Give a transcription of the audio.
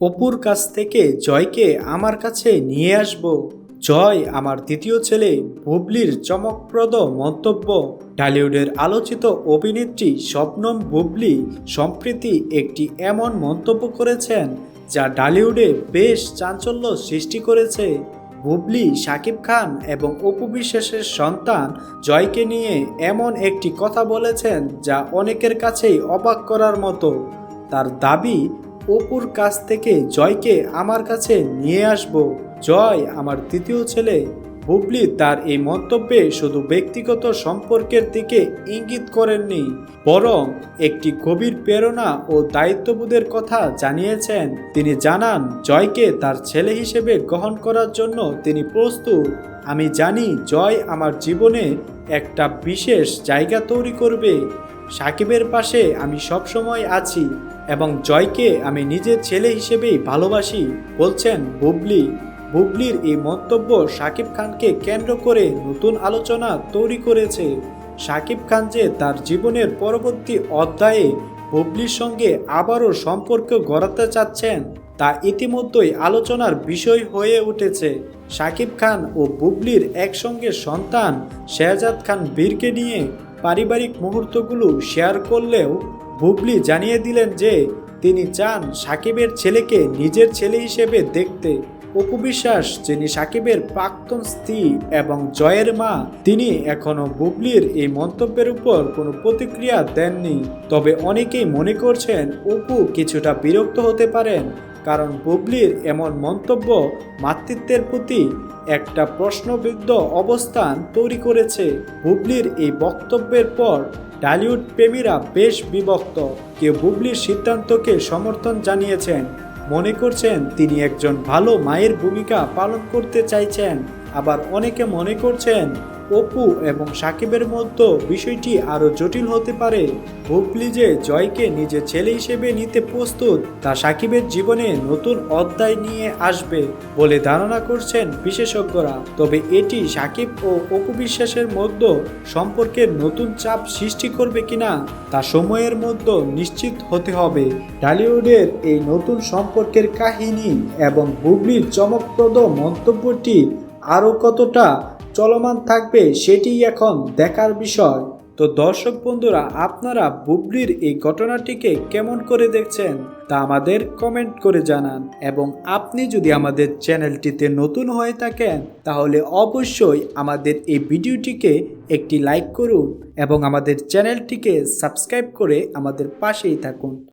অপুর কাছ থেকে জয়কে আমার কাছে নিয়ে আসব। জয় আমার দ্বিতীয় ছেলে, বুবলির চমকপ্রদ মন্তব্য। টলিউডের আলোচিত অভিনেত্রী স্বপ্নম বুবলি সম্প্রতি একটি এমন মন্তব্য করেছেন, যা ডালিউডে বেশ চাঞ্চল্য সৃষ্টি করেছে। বুবলি শাকিব খান এবং অপু বিশ্বাসের সন্তান জয়কে নিয়ে এমন একটি কথা বলেছেন, যা অনেকের কাছেই অবাক করার মতো। তার দাবি অপুর কাছ থেকে জয়কে আমার কাছে নিয়ে আসব। জয় আমার তৃতীয় ছেলে। হুবলি তার এই মন্তব্যে শুধু ব্যক্তিগত সম্পর্কের দিকে ইঙ্গিত করেননি, বরং একটি গভীর প্রেরণা ও দায়িত্ববোধের কথা জানিয়েছেন। তিনি জানান, জয়কে তার ছেলে হিসেবে গ্রহণ করার জন্য তিনি প্রস্তুত। আমি জানি জয় আমার জীবনে একটা বিশেষ জায়গা তৈরি করবে। সাকিবের পাশে আমি সবসময় আছি এবং জয়কে আমি নিজের ছেলে হিসেবেই ভালোবাসি, বলছেন বুবলি। বুবলির এই মন্তব্য সাকিব খানকে কেন্দ্র করে নতুন আলোচনা তৈরি করেছে। সাকিব খান যে তার জীবনের পরবর্তী অধ্যায়ে বুবলির সঙ্গে আবারও সম্পর্ক গড়াতে চাচ্ছেন, তা ইতিমধ্যেই আলোচনার বিষয় হয়ে উঠেছে। শাকিব খান ও বুবলির একসঙ্গে সন্তান শেহজাদ খান বীরকে নিয়ে পারিবারিক মুহূর্তগুলো শেয়ার করলেও বুবলি জানিয়ে দিলেন যে তিনি চান সাকিবের ছেলেকে নিজের ছেলে হিসেবে দেখতে। অপু বিশ্বাস, যিনি সাকিবের প্রাক্তন স্ত্রী এবং জয়ের মা, তিনি এখনও বুবলির এই মন্তব্যের উপর কোনো প্রতিক্রিয়া দেননি। তবে অনেকেই মনে করছেন অপু কিছুটা বিরক্ত হতে পারেন, কারণ বুবলির এমন মন্তব্য মাতৃত্বের প্রতি একটা প্রশ্নবিদ্ধ অবস্থান তৈরি করেছে হুবলির এই বক্তব্যের পর টালিউড প্রেমীরা বেশ বিভক্ত। কেউ হুবলির সিদ্ধান্তকে সমর্থন জানিয়েছেন। মনে করছেন তিনি একজন ভালো মায়ের ভূমিকা পালন করতে চাইছেন। আবার অনেকে মনে করছেন অপু এবং সাকিবের মধ্যে বিষয়টি আরও জটিল হতে পারে। বুবলি যে জয়কে নিজের ছেলে হিসেবে নিতে প্রস্তুত, তা সাকিবের জীবনে নতুন অধ্যায় নিয়ে আসবে বলে ধারণা করছেন বিশেষজ্ঞরা। তবে এটি সাকিব ও অপু বিশ্বাসের মধ্যে সম্পর্কের নতুন চাপ সৃষ্টি করবে কিনা, তা সময়ের মধ্যে নিশ্চিত হতে হবে। টলিউডের এই নতুন সম্পর্কের কাহিনী এবং হুগলির চমকপ্রদ মন্তব্যটি আরও কতটা চলমান থাকবে সেটি এখন দেখার বিষয়। তো দর্শক বন্ধুরা, আপনারা বুবলির এই ঘটনাটিকে কেমন করে দেখছেন তা আমাদের কমেন্ট করে জানান এবং আপনি যদি আমাদের চ্যানেলটিতে নতুন হয়ে থাকেন, তাহলে অবশ্যই আমাদের এই ভিডিওটিকে একটি লাইক করুন এবং আমাদের চ্যানেলটিকে সাবস্ক্রাইব করে আমাদের পাশেই থাকুন।